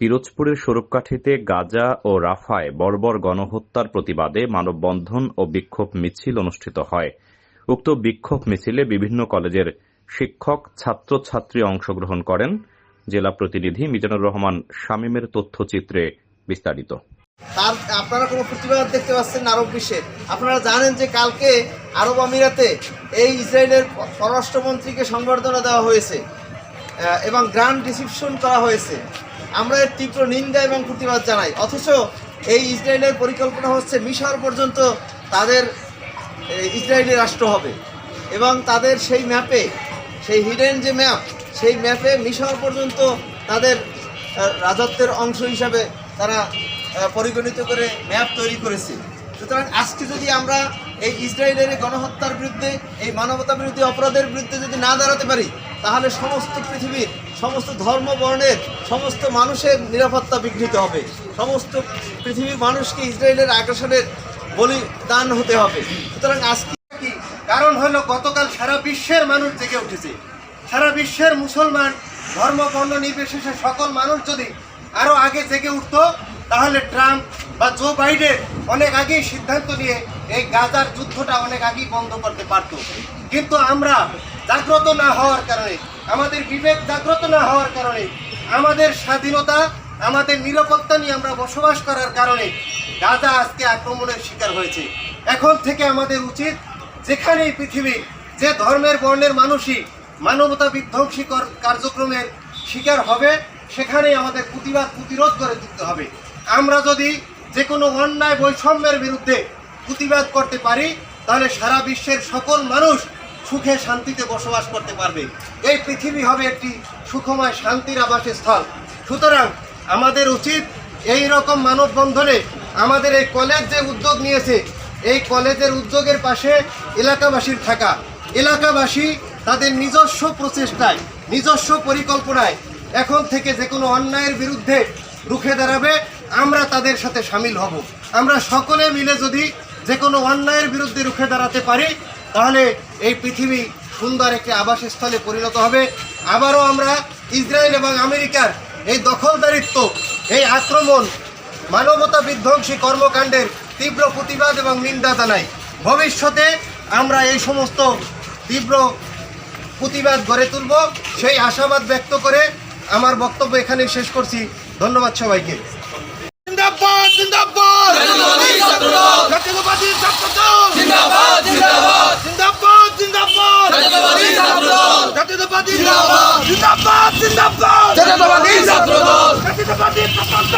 পিরোজপুরের স্বরূপকাঠিতে গাজা ও রাফায় বর্বর গণহত্যার প্রতিবাদে মানববন্ধন ও বিক্ষোভ মিছিল অনুষ্ঠিত হয়। উক্ত বিক্ষোভ মিছিলে বিভিন্ন কলেজের শিক্ষক, ছাত্রছাত্রী অংশগ্রহণ করেন। জেলা প্রতিনিধি মিজানুর রহমান শামীমের তথ্যচিত্রে বিস্তারিত। তার, আপনারা কোনো প্রতিবাদ দেখতে পাচ্ছেন আরব বিশ্বের আপনারা জানেন যে কালকে আরব আমিরাতে এই ইসরায়েলের পররাষ্ট্রমন্ত্রীকে সংবর্ধনা দেওয়া হয়েছে এবং গ্র্যান্ড রিসিপশন করা হয়েছে। আমরা এর তীব্র নিন্দা এবং প্রতিবাদ জানাই। অথচ এই ইসরায়েলের পরিকল্পনা হচ্ছে মিশর পর্যন্ত তাদের ইসরায়েলি রাষ্ট্র হবে। এবং তাদের সেই ম্যাপে, সেই হিডেন যে ম্যাপ সেই ম্যাপে মিশর পর্যন্ত তাদের রাজত্বের অংশ হিসাবে তারা পরিগণিত করে ম্যাপ তৈরি করেছে। সুতরাং আজকে যদি আমরা এই ইসরায়েলের গণহত্যার বিরুদ্ধে, এই মানবতা বিরোধী অপরাধের বিরুদ্ধে যদি না দাঁড়াতে পারি তাহলে সমস্ত পৃথিবীর সমস্ত ধর্ম বর্ণের সমস্ত মানুষের নিরাপত্তা বিঘ্নিত হবে। সমস্ত পৃথিবীর মানুষকে ইসরায়েলের আগ্রাসনের বলিদান হতে হবে। সুতরাং আজকে কি? কারণ হলো গতকাল সারা বিশ্বের মানুষ জেগে উঠেছে। সারা বিশ্বের মুসলমান ধর্ম বর্ণ নির্বিশেষে সকল মানুষ যদি আরও আগে জেগে উঠতো, তাহলে ট্রাম্প বা জো বাইডেন অনেক আগেই সিদ্ধান্ত নিয়ে এই গাজার যুদ্ধটা অনেক আগেই বন্ধ করতে পারত। কিন্তু আমরা জাগ্রত না হওয়ার কারণে, আমাদের বিবেক জাগ্রত না হওয়ার কারণে, আমাদের স্বাধীনতা, আমাদের নিরাপত্তা নিয়ে আমরা বসবাস করার কারণে গাজা আজকে আক্রমণের শিকার হয়েছে। এখন থেকে আমাদের উচিত যেখানেই পৃথিবী, যে ধর্মের বর্ণের মানুষই মানবতা বিধ্বংসী কার্যক্রমের শিকার হবে, সেখানেই আমাদের প্রতিবাদ প্রতিরোধ করে তুলতে হবে। আমরা যদি যে কোনো অন্যায় বৈষম্যের বিরুদ্ধে প্রতিবাদ করতে পারি, তাহলে সারা বিশ্বের সকল মানুষ সুখে শান্তিতে বসবাস করতে পারবে। এই পৃথিবী হবে একটি সুখময়, শান্তির আবাসস্থল। সুতরাং আমাদের উচিত এই রকম মানববন্ধনে আমাদের এই কলেজ যে উদ্যোগ নিয়েছে, এই কলেজের উদ্যোগের পাশে এলাকাবাসীর থাকা। এলাকাবাসী তাদের নিজস্ব প্রচেষ্টায়, নিজস্ব পরিকল্পনায় এখন থেকে যে কোনো অন্যায়ের বিরুদ্ধে রুখে দাঁড়াবে। আমরা তাদের সাথে সামিল হব। আমরা সকলে মিলে যদি যে কোনো অন্যায়ের বিরুদ্ধে রুখে দাঁড়াতে পারি, তাহলে এই পৃথিবী সুন্দর একটি আবাসস্থলে পরিণত হবে। আবারও আমরা ইসরায়েল এবং আমেরিকার এই দখলদারিত্ব, এই আক্রমণ, মানবতা বিধ্বংসী কর্মকাণ্ডের তীব্র প্রতিবাদ এবং নিন্দা জানাই। ভবিষ্যতে আমরা এই সমস্ত তীব্র প্রতিবাদ গড়ে তুলব। সেই আশাবাদ ব্যক্ত করে আমার বক্তব্য এখানে শেষ করছি। ধন্যবাদ সবাইকে। জিন্দাবাদ। জিন্দাবাদ জাতীয়তাবাদী ছাত্রদল। জিন্দাবাদ জিন্দাবাদ। জিন্দাবাদ জিন্দাবাদ। জাতীয়তাবাদী ছাত্রদল। জাতীয়তাবাদী জিন্দাবাদ। জিন্দাবাদ জাতীয়তাবাদী ছাত্রদল। জাতীয়তাবাদী ছাত্রদল